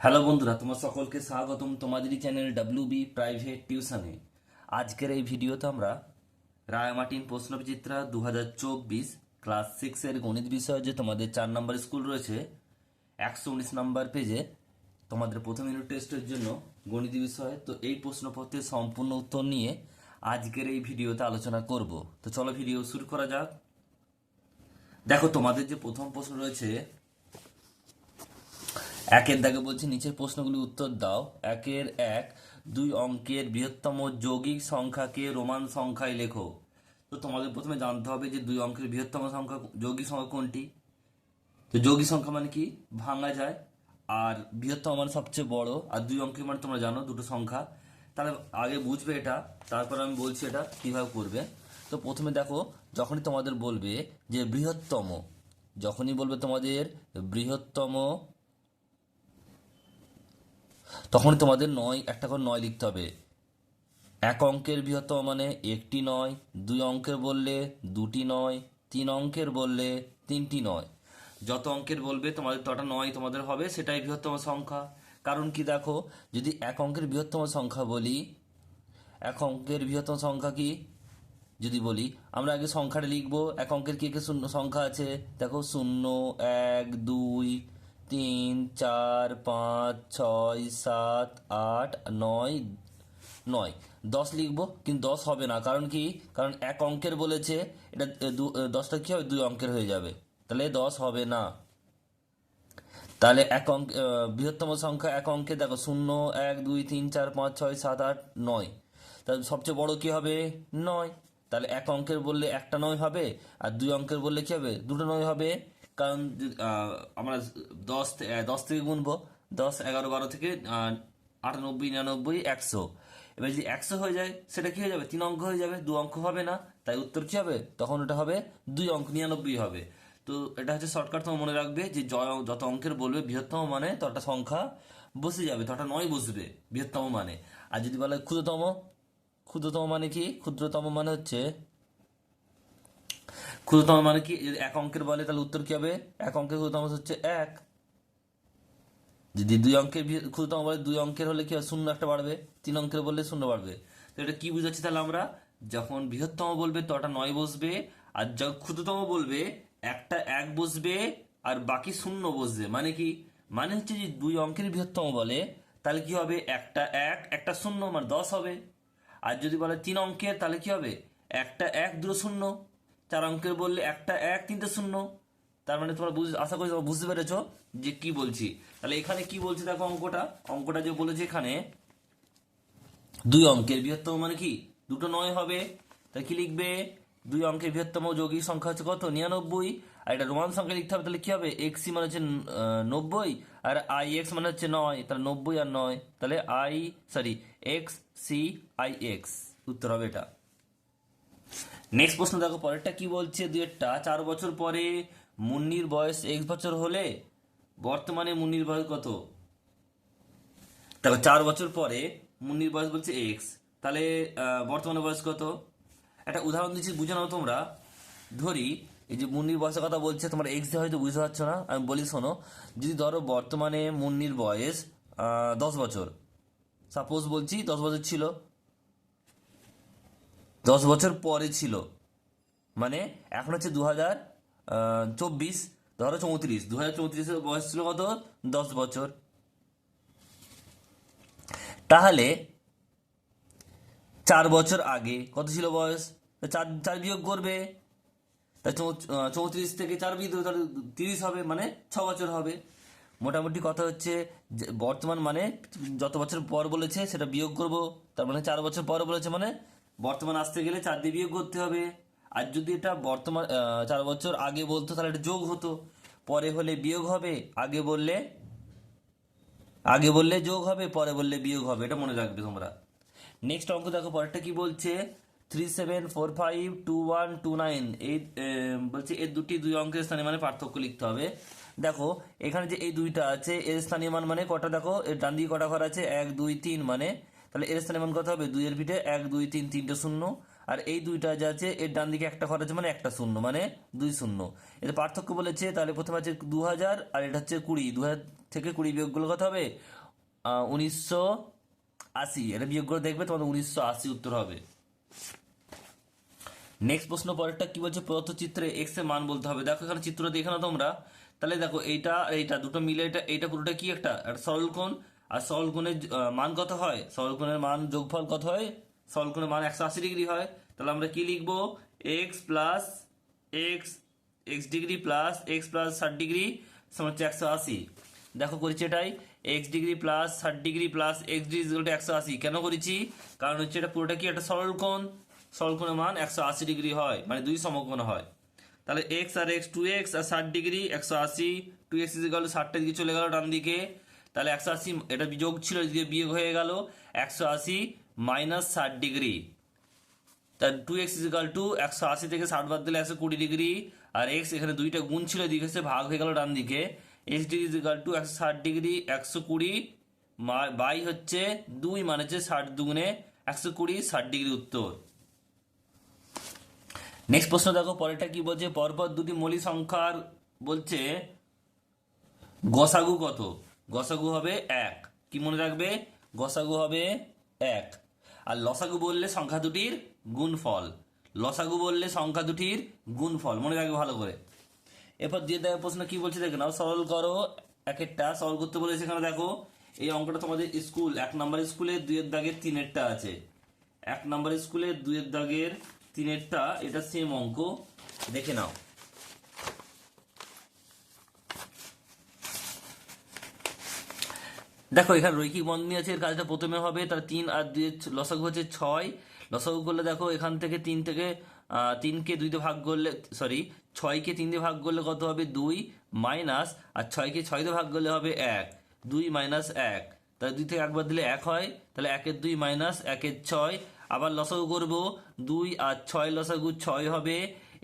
Hello বন্ধুরা, তোমার সকলকে স্বাগতম। তোমাদেরই চ্যানেল ডাব্লিউ বি প্রাইভেট টিউশনে আজকের এই ভিডিওতে আমরা রায়মার্টিন প্রশ্নবিচিত্রা দু হাজার চব্বিশ ক্লাস সিক্সের গণিত বিষয়ে যে তোমাদের চার নম্বর স্কুল রয়েছে, একশো উনিশ নম্বর পেজে তোমাদের প্রথম ইউনিট টেস্টের জন্য গণিত বিষয়ে। তো এই প্রশ্নপত্রের সম্পূর্ণ উত্তর নিয়ে আজকের এই ভিডিওতে আলোচনা করব। তো চলো ভিডিও শুরু করা যাক। দেখো, তোমাদের যে প্রথম প্রশ্ন রয়েছে একের দাগে বলছি, নিচের প্রশ্নগুলি উত্তর দাও। একের এক, দুই অঙ্কের বৃহত্তম যৌগিক সংখ্যাকে রোমান সংখ্যায় লেখো। তো তোমাদের প্রথমে জানতে হবে যে দুই অঙ্কের বৃহত্তম সংখ্যা, যৌগিক সংখ্যা কোনটি? তো যৌগিক সংখ্যা মানে কি? ভাঙা যায়। আর বৃহত্তম মানে সবচেয়ে বড়। আর দুই অঙ্কের মানে তোমরা জানো, দুটো সংখ্যা। তাহলে আগে বুঝবে এটা, তারপর আমি বলছি এটা কীভাবে করবে। তো প্রথমে দেখো, যখনই তোমাদের বলবে যে বৃহত্তম, যখনই বলবে তোমাদের বৃহত্তম তখন তোমাদের নয়, একটা করে নয় লিখতে হবে। এক অঙ্কের বৃহত্তম মানে একটি নয়, দুই অঙ্কের বললে দুটি নয়, তিন অঙ্কের বললে তিনটি নয়। যত অঙ্কের বলবে, তোমাদের তটা নয় তোমাদের হবে, সেটাই বৃহত্তম সংখ্যা। কারণ কি দেখো, যদি এক অঙ্কের বৃহত্তম সংখ্যা বলি, এক অঙ্কের বৃহত্তম সংখ্যা কি? যদি বলি, আমরা আগে সংখ্যাটা লিখব, এক অঙ্কের কি কি শূন্য সংখ্যা আছে? দেখো, শূন্য, এক, দুই তিন, চার, পাঁচ, ছয়, সাত, আট, নয় নয়। দশ লিখব, কিন্তু দশ হবে না। কারণ কি? কারণ এক অঙ্কের বলেছে, এটা দু- দশটা কি হবে দুই অঙ্কের হয়ে যাবে। তাহলে দশ হবে না। তাহলে এক অঙ্ক বৃহত্তম সংখ্যা এক অঙ্কে, দেখো, শূন্য, এক, দুই, তিন, চার, পাঁচ, ছয়, সাত, আট, নয়। তাহলে সবচেয়ে বড় কি হবে? নয়। তাহলে এক অঙ্কের বললে একটা নয় হবে, আর দুই অঙ্কের বললে কি হবে? দুটো নয় হবে। কারণ আমরা দশ দশ থেকে গুনবো। দশ, এগারো, বারো থেকে আটানব্বই, নিরানব্বই, একশো। এবার যদি একশো হয়ে যায়, সেটা কি হয়ে যাবে? তিন অঙ্ক হয়ে যাবে, দু অঙ্ক হবে না। তাই উত্তর কি হবে? তখন ওটা হবে দুই অঙ্ক, নিরানব্বই হবে। তো এটা হচ্ছে শর্টকাট, তোমার মনে রাখবে যে, যত অঙ্কের বলবে, বৃহত্তম মানে ততটা সংখ্যা বসে যাবে, ততটা নয় বসবে, বৃহত্তম মানে। আর যদি বলে ক্ষুদ্রতম ক্ষুদ্রতম মানে কি? ক্ষুদ্রতম মানে হচ্ছে ক্ষুদ্রতম মানে কি? এক অঙ্কের বলে, তাহলে উত্তর কি হবে? এক অঙ্কের ক্ষুদ্রতম হচ্ছে এক। যদি দুই অঙ্কের ক্ষুদ্রতম বলে দুই অঙ্কের হলে কি শূন্য একটা বাড়বে। তিন অঙ্কের বললে শূন্য বাড়বে। তো এটা কি বুঝাচ্ছি তাহলে আমরা? যখন বৃহত্তম বলবে, তটা নয় বসবে। আর যখন ক্ষুদ্রতম বলবে, একটা এক বসবে, আর বাকি শূন্য বসবে। মানে কি? মানে হচ্ছে যে দুই অঙ্কের বৃহত্তম বলে, তাহলে কি হবে? একটা এক, একটা শূন্য মানে দশ হবে। আর যদি বলে তিন অঙ্কের, তাহলে কি হবে? একটা এক, দুটো শূন্য। চার অঙ্কের বললে একটা এক, তিনটে শূন্য। তার মানে তোমরা আশা করি তোমরা বুঝতে পেরেছ যে কি বলছি। তাহলে এখানে কি বলছে দেখো অঙ্কটা? অঙ্কটা যে বলেছে এখানে, দুই অঙ্কের বৃহত্তম মানে কি? দুটো নয় হবে। তাহলে কি লিখবে? দুই অঙ্কের বৃহত্তম যৌগিক সংখ্যা হচ্ছে কত? নিরানব্বই। আর এটা রোমান সংখ্যা লিখতে হবে, তাহলে কি হবে? এক্স মানে হচ্ছে নব্বই। আর আই এক্স মানে হচ্ছে নয়। তাহলে নব্বই আর নয়। তাহলে I sorry X C I X উত্তর হবে এটা। নেক্সট প্রশ্ন দেখো, পরেরটা কি বলছে? দুয়েরটা চার বছর পরে মুন্নির বয়স এক্স বছর হলে বর্তমানে মুন্নির বয়স কত? দেখো চার বছর পরে মুন্নির বয়স বলছে এক্স তাহলে বর্তমানে বয়স কত? একটা উদাহরণ দিচ্ছি, বুঝে নাও তোমরা। ধরি, এই যে মুন্নির বয়সের কথা বলছে, তোমার এক্স দিয়ে হয়তো বুঝতে পারছ না। আমি বলি, শোনো, যদি ধরো বর্তমানে মুন্নির বয়স দশ বছর। সাপোজ বলছি দশ বছর ছিল। দশ বছর পরে ছিল। মানে এখন হচ্ছে দু হাজার চব্বিশ, ধরো চৌত্রিশ। দু হাজার চৌত্রিশের বয়স ছিল কত? দশ বছর। তাহলে চার বছর আগে কত ছিল বয়স? চার চার বিয়োগ করবে। তা চৌত্রিশ থেকে চার বিয়োগ তিরিশ হবে মানে ছ বছর হবে। মোটামুটি কথা হচ্ছে বর্তমান মানে যত বছর পর বলেছে সেটা বিয়োগ করব। তার মানে চার বছর পর বলেছে মানে বর্তমান আসতে গেলে চার দিয়ে বিয়োগ করতে হবে। আর যদি এটা বর্তমান চার বছর আগে বলতো, তাহলে এটা যোগ হতো। পরে হলে বিয়োগ হবে, আগে বললে আগে বললে যোগ হবে, পরে বললে বিয়োগ হবে, এটা মনে রাখবে তোমরা। নেক্সট অঙ্ক দেখো, পরেরটা কি বলছে? Three seven four five two one two nine এই বলছে এর দুটি দুই অঙ্কের স্থানীয় মানে পার্থক্য লিখতে হবে। দেখো, এখানে যে এই দুইটা আছে, এর স্থানীয় মান মানে কটা? দেখো, এর ডান দিকে কটা ঘর আছে? এক, দুই, তিন মানে তাহলে এর স্থানে মান কত হবে, দুইয়ের পিঠে এক, দুই, তিন, তিনটে শূন্য, আর এই দুইটা যে আছে, এর ডান দিকে একটা আছে মানে একটা শূন্য মানে দুই শূন্য। এর পার্থক্য বলেছে, তাহলে প্রথমে আছে দু হাজার আর এটা হচ্ছে কুড়ি। দু থেকে কুড়ি বিয়োগ করলে কত হবে? উনিশশো আশি। এটা বিয়োগ করে দেখবে, তোমাদের উনিশশো আশি উত্তর হবে। নেক্সট প্রশ্ন পরেরটা কি বলছে? প্রদত্ত চিত্রে এক্সের মান বলতে হবে। দেখো এখানে চিত্র দেখে না তোমরা। তাহলে দেখো, এইটা এইটা দুটো মিলে এটা, এইটা পুরোটা কি একটা? একটা সরল কোণ আর সরল কোণের মান কত হয়? সরল কোণের মান যোগফল কত হয়? সরল কোণের মান একশো আশি ডিগ্রি হয়। তাহলে আমরা কি লিখব? X plus X X degree plus X plus ষাট ডিগ্রি সমান হচ্ছে একশো আশি। দেখো করেছি এটাই। এক্স ডিগ্রি প্লাস ষাট ডিগ্রি প্লাস এক্স ডিগ্রি একশো আশি। কেন করেছি? কারণ হচ্ছে এটা পুরোটা কি? একটা সরল কোণ। সরল কোণের মান একশো আশি ডিগ্রি হয়। মানে দুই সমকোণ হয়। তাহলে এক্স আর এক্স টু এক্স আর ষাট ডিগ্রি, একশো আশি। টু এক্স ইজিকাল ষাটটা দিকে চলে গেল ডান দিকে। তাহলে একশো আশি, এটা যোগ ছিল, এদিকে বিয়োগ হয়ে গেল একশো আশি মাইনাস ষাট ডিগ্রি তার টু এক্স ইজিকাল টু একশো আশি থেকে ষাট বাদ দিলে একশো কুড়ি ডিগ্রি আর এক্স এখানে দুইটা গুণ ছিল, এদিকে এসে ভাগ হয়ে গেল ডান দিকে। এক্স ডিগ্রি ইজিকাল টু একশো ষাট ডিগ্রি একশো কুড়ি বাই হচ্ছে দুই মানে হচ্ছে ষাট দুগুণে একশো কুড়ি, ষাট ডিগ্রি উত্তর। নেক্সট প্রশ্ন দেখো, পরেরটা কি বলছে? পরপর দুটি মৌলিক সংখ্যার বলছে, গসাগু কত? গসাগু হবে এক। কি মনে রাখবে? গসাগু হবে এক। আর লসাগু বললে সংখ্যা দুটির গুণফল। লসাগু বললে সংখ্যা দুটির গুণফল। মনে রাখবে ভালো করে। এরপর দিয়ে দেওয়া প্রশ্ন কি বলছে দেখে নাও। সরল করো এক একটা সরল করতে বলেছে এখানে দেখো, এই অঙ্কটা তোমাদের স্কুল, এক নম্বর স্কুলে দুইয়ের দাগের তিনেরটা আছে। এক নম্বর স্কুলে দুইয়ের দাগের তিনেরটা, এটা সেম অঙ্ক। দেখে নাও। দেখো, এখানে রৈখিক বন্ধনী আছে, এর কাজটা প্রথমে হবে, তার তিন আর দুই লসাগু হচ্ছে ছয়। লসাগু করলে দেখো, এখান থেকে তিন থেকে তিনকে দুইতে ভাগ করলে সরি ছয়কে তিন দিয়ে ভাগ করলে কত হবে? দুই মাইনাস, আর ছয়কে ছয় ভাগ করলে হবে এক। দুই মাইনাস এক। তাহলে দুই থেকে একবার দিলে এক হয়, তাহলে একের দুই মাইনাস, একের ছয়। আবার লসাগু করব, দুই আর ছয় লসাগু ছয় হবে।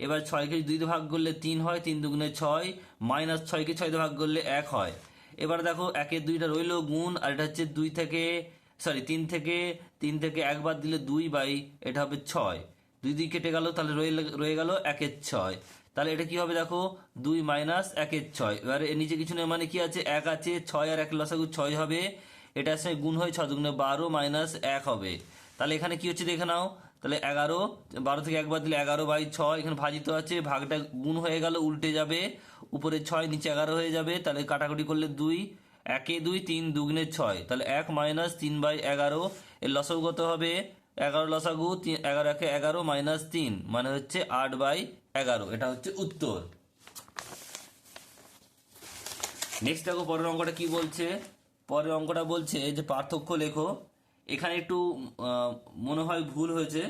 এবার ছয়কে দুই ভাগ করলে তিন হয়, তিন দুগুণে ছয়। মাইনাস ছয়কে ছয় ভাগ করলে এক হয়। এবার দেখো একের দুইটা রইল, গুণ, আর এটা হচ্ছে দুই থেকে সরি তিন থেকে তিন থেকে একবার দিলে দুই বাই, এটা হবে ছয়। দুই দুই কেটে গেল, তাহলে রয়ে গেল একের ছয়। তাহলে এটা কি হবে দেখো? দুই মাইনাস একের ছয়। এবার এর নিচে কিছু নেই মানে কি আছে? এক আছে, ছয় আর এক লসাগু ছয় হবে। এটার সঙ্গে গুণ হয় ছয় দুগুণে বারো মাইনাস এক হবে। তাহলে এখানে কি হচ্ছে দেখে নাও? তাহলে এগারো, বারো থেকে একবার দিলে এগারো বাই ছয়, এখানে ভাজিত আছে, ভাগটা গুণ হয়ে গেল, উল্টে যাবে, উপরে ছয়, নিচে এগারো হয়ে যাবে, তাহলে কাটাকুটি করলে দুই, একে দুই, তিন, দুগুণে ছয়, তাহলে এক মাইনাস তিন বাই এগারো, এর লসাগু কত হবে? এগারো লসাগু এগারো একে এগারো মাইনাস তিন মানে হচ্ছে আট বাই এগারো, এটা হচ্ছে উত্তর। নেক্সট দেখো পরের অঙ্কটা কি বলছে? পরের অঙ্কটা বলছে যে পার্থক্য লেখো। এখানে একটু মনে হয় ভুল হয়েছে।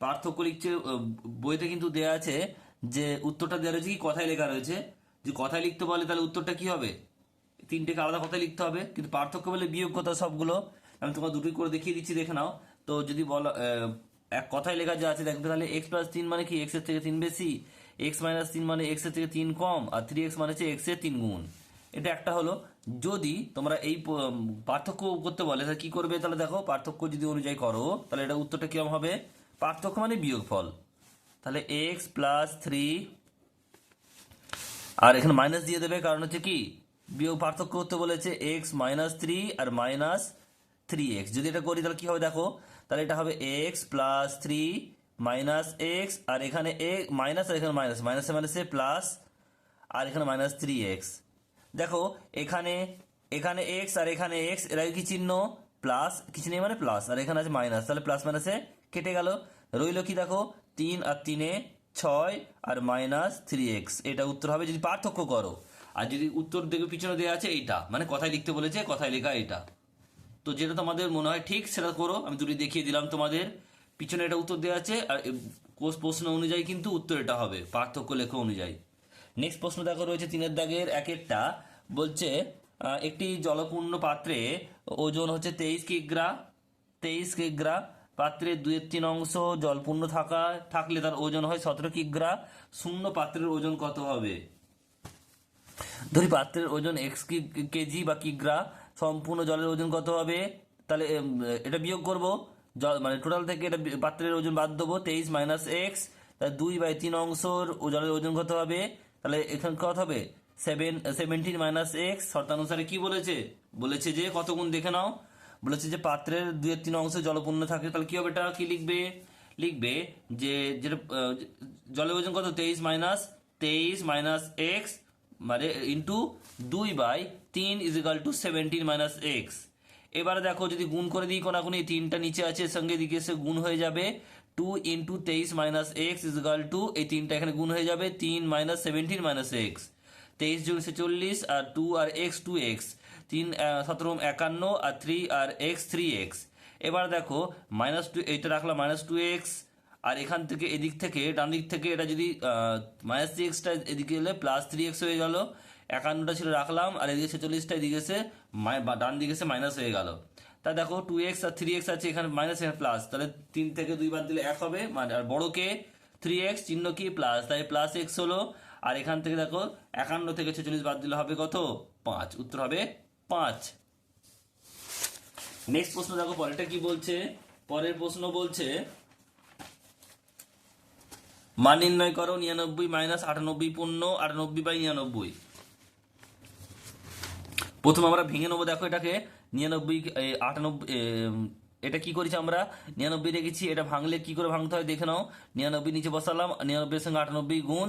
পার্থক্য লিখছে বইতে কিন্তু দেয়া আছে যে উত্তরটা দেওয়া রয়েছে কি, কথায় লেখা রয়েছে। যে কথায় লিখতে বলে, তাহলে উত্তরটা কি হবে? তিনটেকে আলাদা কথায় লিখতে হবে। কিন্তু পার্থক্য বলে বিয়োগ কথা সবগুলো, আমি তোমার দুটোই করে দেখিয়ে দিচ্ছি, দেখে নাও। তো যদি বলো এক কথায় লেখা যা আছে, দেখবে তাহলে এক্স প্লাস তিন মানে কি? এক্সের থেকে তিন বেশি এক্স মাইনাস তিন মানে এক্সের থেকে তিন কম, আর থ্রি এক্স মানে হচ্ছে এক্সের তিন গুণ। এটা একটা হলো। যদি তোমরা এই পার্থক্য করতে বলে, তাহলে কি করবে? তাহলে দেখো, পার্থক্য যদি অনুযায়ী করো, তাহলে এটা উত্তরটা কীরকম হবে? পার্থক্য মানে বিয়োগ ফল তাহলে এক্স প্লাস থ্রি আর এখানে মাইনাস দিয়ে দেবে, কারণ হচ্ছে কি? বিয়োগ পার্থক্য করতে বলেছে এক্স মাইনাস থ্রি আর মাইনাস থ্রি এক্স যদি এটা করি, তাহলে কি হবে দেখো? তাহলে এটা হবে X plus three minus X আর এখানে মাইনাস আর এখানে মাইনাস মাইনাসে মাইনাসে প্লাস আর এখানে মাইনাস থ্রি এক্স দেখো, এখানে এখানে এক্স আর এখানে এক্স এরা কি চিহ্ন? প্লাস কিছু নেই মানে? প্লাস। আর এখানে আছে মাইনাস। তাহলে প্লাস মাইনাসে কেটে গেল। রইল কি দেখো? তিন আর তিনে ছয় আর মাইনাস থ্রি এক্স। এটা উত্তর হবে যদি পার্থক্য করো। আর যদি উত্তর দেখে পিছনে দেওয়া আছে, এইটা। মানে কথায় লিখতে বলেছে, কথায় লেখা এটা। তো যেটা তোমাদের মনে হয় ঠিক, সেটা করো। আমি দুটি দেখিয়ে দিলাম তোমাদের। পিছনে এটা উত্তর দেওয়া আছে, আর প্রশ্ন অনুযায়ী কিন্তু উত্তর এটা হবে। পার্থক্য লেখা অনুযায়ী। নেক্সট প্রশ্ন দেখো রয়েছে তিনের দাগের এক একটা। বলছে একটি জলপূর্ণ পাত্রে ওজন হচ্ছে তেইশ কিগ্রা। তেইশ কিগ্রা পাত্রের দুয়ের তিন অংশ জলপূর্ণ থাকা, থাকলে তার ওজন হয় সতেরো কিগ্রা। শূন্য পাত্রের ওজন কত হবে? ধরি পাত্রের ওজন এক্স কেজি বা কিগ্রা, সম্পূর্ণ জলের ওজন কত হবে? তাহলে এটা বিয়োগ করব। জল মানে টোটাল থেকে এটা পাত্রের ওজন বাদ দেবো, তেইশ মাইনাস এক্স তাহলে দুই বাই তিন অংশর জলের ওজন কত হবে? তাহলে এখানে কত হবে? সেভেন সেভেন্টিন মাইনাস এক্স শর্তানুসারে কি বলেছে? বলেছে যে, কত গুণ দেখে নাও। বলেছে যে, পাত্রের দুই তিন অংশে জলপূর্ণ থাকে, তাহলে কি হবে এটা? কি লিখবে? লিখবে যে, যেটা জলের ওজন কত? তেইশ মাইনাস তেইশ মাইনাস এক্স মানে ইন্টু দুই বাই তিন is equal to seventeen minus X এবারে দেখো, যদি গুণ করে দিই কোনাকুনি, তিনটা নিচে আছে, সঙ্গে দিকে সে গুণ হয়ে যাবে। টু ইন্টু তেইশ minus X is equal to এই তিনটা এখানে গুণ হয়ে যাবে তিন মাইনাস সেভেন্টিন মাইনাস এক্স তেইশ জন ছেচল্লিশ আর টু আর এক্স টু এক্স তিন সতেরো একান্ন, আর থ্রি আর এক্স থ্রি এক্স এবার দেখো মাইনাস টু এইটা রাখলাম মাইনাস টু এক্স আর এখান থেকে এদিক থেকে, ডান দিক থেকে এটা যদি মাইনাস থ্রি এক্সটা এদিকে এলে প্লাস থ্রি এক্স হয়ে গেল। একান্নটা ছিল রাখলাম, আর এদিকে ছেচল্লিশটা এদিকে এসে ডান দিকে এসে মাইনাস হয়ে গেল। তা দেখো টু এক্স আর থ্রি এক্স আছে, এখানে মাইনাস এখানে প্লাস তাহলে তিন থেকে দুই বাদ দিলে এক হবে মানে আর বড়কে থ্রি এক্স চিহ্ন কি? প্লাস তাই প্লাস এক্স হলো, আর এখান থেকে দেখো একান্ন থেকে ছেচল্লিশ বাদ দিলে হবে কত? পাঁচ। উত্তর হবে পাঁচ। নেক্সট প্রশ্ন দেখো, পরেরটা কি বলছে? পরের প্রশ্ন বলছে, মান নির্ণয় করো, নিরানব্বই মাইনাস আটানব্বই পূর্ণ, আটানব্বই বাই নিরানব্বই। প্রথম আমরা ভেঙে নেব, দেখো এটাকে। নিরানব্বই আটানব্বই এটা কি করেছি আমরা? নিরানব্বই রেখেছি, এটা ভাঙলে কি করে ভাঙতে হয়? দেখে নাও। নিরানব্বই নিচে বসালাম, নিরানব্বইয়ের সঙ্গে আটানব্বই গুণ,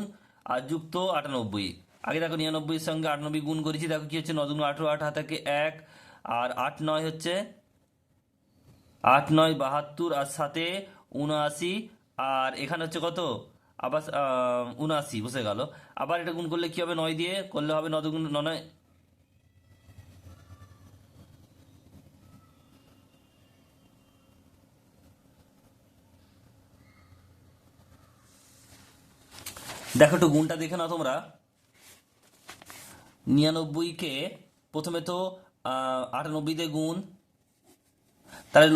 আর যুক্ত আটানব্বই। আগে দেখো নিরানব্বইয়ের সঙ্গে আটানব্বই গুণ করেছি, দেখো কি হচ্ছে? নদুন আঠেরো, আট হাতাকে এক আর আট, নয় হচ্ছে আট, নয়, বাহাত্তর, আর সাথে উনআশি, আর এখানে হচ্ছে কত? আবার উনআশি, বসে গেল। আবার এটা গুণ করলে কি হবে? নয় দিয়ে, করলে হবে নয় দুগুণ নয় দেখো একটু গুণটা দেখে নাও তোমরা। নিরানব্বইকে প্রথমে তো আহ, আটানব্বইতে গুণ। তাহলে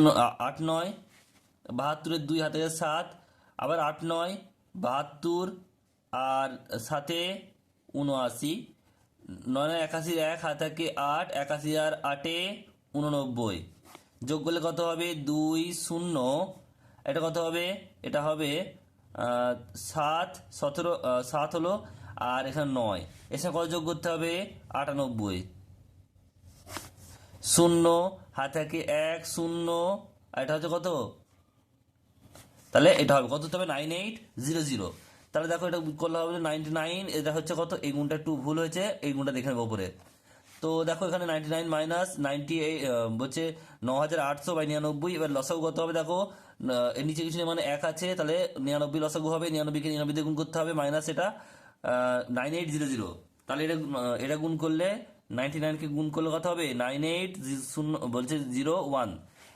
আট নয় বাহাত্তরের দুই হাতে সাত আবার আট নয় বাহাত্তর আর সাথে উনআশি নয় নয় একাশি এক হাত আট একাশি আর আটে উননব্বই যোগ করলে কত হবে? দুই শূন্য। এটা কত হবে? এটা হবে সাত, সতেরো সাত হলো, আর এখানে নয়। এসে কত যোগ করতে হবে? আটানব্বই। শূন্য, হাতে থেকে এক, শূন্য, আর এটা হচ্ছে কত? তাহলে এটা হবে। কত হবে? Nine eight, zero zero. তাহলে দেখো এটা করলে হবে নাইনটি নাইন, এটা হচ্ছে কত? এই গুণটা একটু ভুল হয়েছে, এই গুণটা দেখে নেব উপরে। তো দেখো এখানে নাইনটি নাইন মাইনাস নাইনটি হচ্ছে ন হাজার আটশো বাই নিরানব্বই। এবার লসাগু কত হবে দেখো? এর নিচে কিছু নেই, মানে এক আছে তাহলে নিরানব্বই লসাগু হবে নিরানব্বইকে নিরানব্বই দিয়ে গুণ করতে হবে মাইনাস এটা নাইন এইট জিরো জিরো তাহলে এটা এটা গুণ করলে নাইনটি নাইনকে গুণ করলে কত হবে? নাইন এইট শূন্য বলছে জিরো ওয়ান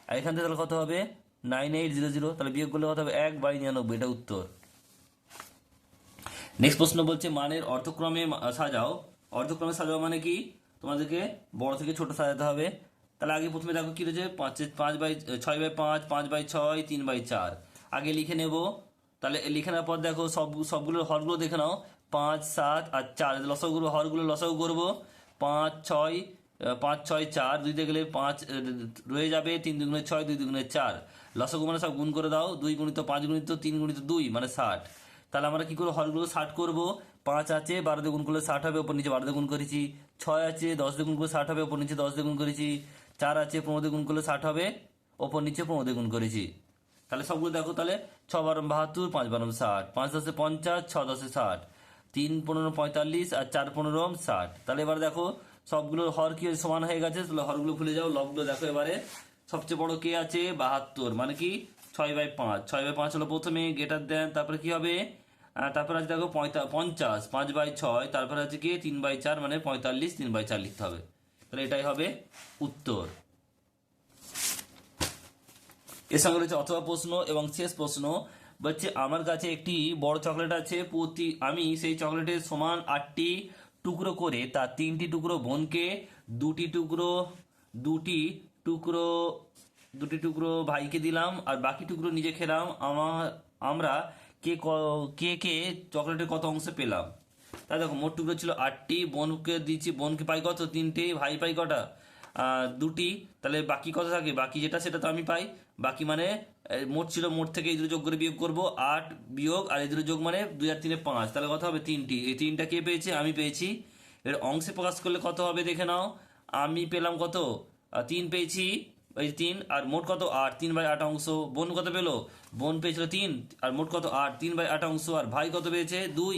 আর এখান থেকে তাহলে কত হবে? নাইন এইট জিরো জিরো তাহলে বিয়োগ করলে কত হবে? এক বাই নিরানব্বই এটা উত্তর। নেক্সট প্রশ্ন বলছে মানের অর্থক্রমে সাজাও। অর্থক্রমে সাজাও মানে কি? তোমাদেরকে বড় থেকে ছোট সাজাতে হবে। তাহলে আগে প্রথমে দেখো কি রয়েছে? পাঁচ পাঁচ বাই ছয় বাই পাঁচ পাঁচ বাই ছয়, তিন বাই চার। আগে লিখে নেব। তাহলে লিখে নেওয়ার পর দেখো সব সবগুলোর হরগুলো দেখে নাও। পাঁচ, সাত আর চার। লসগুলো হরগুলো লসাগু করব। পাঁচ, ছয় পাঁচ, ছয়, চার। দুইতে গেলে পাঁচ রয়ে যাবে। তিন দুগুণে ছয়, দুই দুগুণে চার। লসগু মানে সব গুণ করে দাও। দুই গুণিত পাঁচ গুণিত তিন গুণিত দুই মানে ষাট। তাহলে আমরা কি করব? হরগুলো ষাট করব। পাঁচ আছে, বারো দিয়ে গুণ করলে ষাট হবে ওপর নিচে বারো দিয়ে গুণ করেছি। ছয় আছে, দশ দিয়ে গুণ করলে ষাট হবে ওপর নিচে দশ দিয়ে গুণ করেছি। চার আছে, পনেরো দিয়ে গুণ করলে ষাট হবে ওপর নিচে পনেরো দিয়ে গুণ করেছি। তাহলে সবগুলো দেখো তাহলে, ছ, বারো, বাহাত্তর, পাঁচ, বারো, ষাট। পাঁচ দশে পঞ্চাশ, ছ দশে ষাট। তিন, পনেরো, পঁয়তাল্লিশ আর চার, পনেরো, ষাট। তাহলে এবার দেখো সবগুলোর হর কি সমান হয়ে গেছে? হরগুলো খুলে যাও, লবগুলো দেখো এবারে। সবচেয়ে বড় কে আছে? বাহাত্তর। মানে কি? ছয় বাই পাঁচ। ছয় বাই পাঁচ হলো প্রথমে গেটার দেন তারপরে কি হবে? তারপরে আছে দেখো পঞ্চাশ, পাঁচ বাই ছয়, তারপর আছে কি তিন বাই চার মানে পঁয়তাল্লিশ, তিন বাই চার লিখতে হবে। তাহলে এটাই হবে উত্তর। এর সঙ্গে রয়েছে অথবা প্রশ্ন এবং শেষ প্রশ্ন। বলছে, আমার কাছে একটি বড় চকলেট আছে, প্রতি আমি সেই চকলেটের সমান আটটি টুকরো করে তার তিনটি টুকরো বোনকে, দুটি টুকরো দুটি টুকরো দুটি টুকরো ভাইকে দিলাম, আর বাকি টুকরো নিজে খেলাম আমার আমরা কে কে কে চকলেটের কত অংশ পেলাম? তা দেখো, মোট টুকরো ছিল আটটি, বোনকে দিচ্ছি, বোনকে পাই কত? তিনটে, ভাই পাই কটা? দুটি। তাহলে বাকি কত থাকে? বাকি যেটা, সেটা তো আমি পাই। বাকি মানে মোট ছিল, মোট থেকে এই দুটো যোগ করে বিয়োগ করব, আট বিয়োগ, আর এই দুটো যোগ মানে দুই আর তিনে পাঁচ। তাহলে কত হবে? তিনটি। এই তিনটা কে পেয়েছে? আমি পেয়েছি। এর অংশে প্রকাশ করলে কত হবে? দেখে নাও। আমি পেলাম কত? তিন পেয়েছি। এই তিন, আর মোট কত? আট তিন বাই আট অংশ। বোন কত পেল? বোন পেয়েছিল তিন, আর মোট কত? আট তিন বাই আট অংশ, আর ভাই কত পেয়েছে? দুই।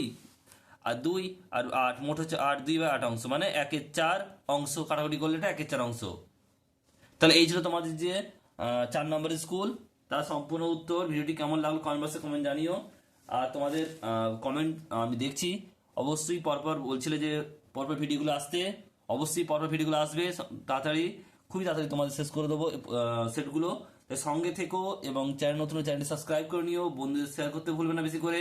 আর দুই, আর আট, মোট হচ্ছে আট, দুই বাই আট অংশ। মানে একের চার অংশ কাটাকুটি করলে এটা একের চার অংশ। তাহলে এই ছিল তোমাদের যে চার নম্বরের স্কুল। তার সম্পূর্ণ উত্তর। ভিডিওটি কেমন লাগল কমেন্ট বক্সে কমেন্ট জানিও। আর তোমাদের কমেন্ট আমি দেখছি। অবশ্যই পরপর বলছিলে যে, পরপর ভিডিওগুলো আসতে। অবশ্যই পরপর ভিডিওগুলো আসবে। তাড়াতাড়ি খুবই তাড়াতাড়ি তোমাদের শেষ করে দেবো সেটগুলো। সঙ্গে থেকো এবং চ্যানেল নতুন চ্যানেলটি সাবস্ক্রাইব করে নিও। বন্ধুদের শেয়ার করতে ভুলবে না বেশি করে।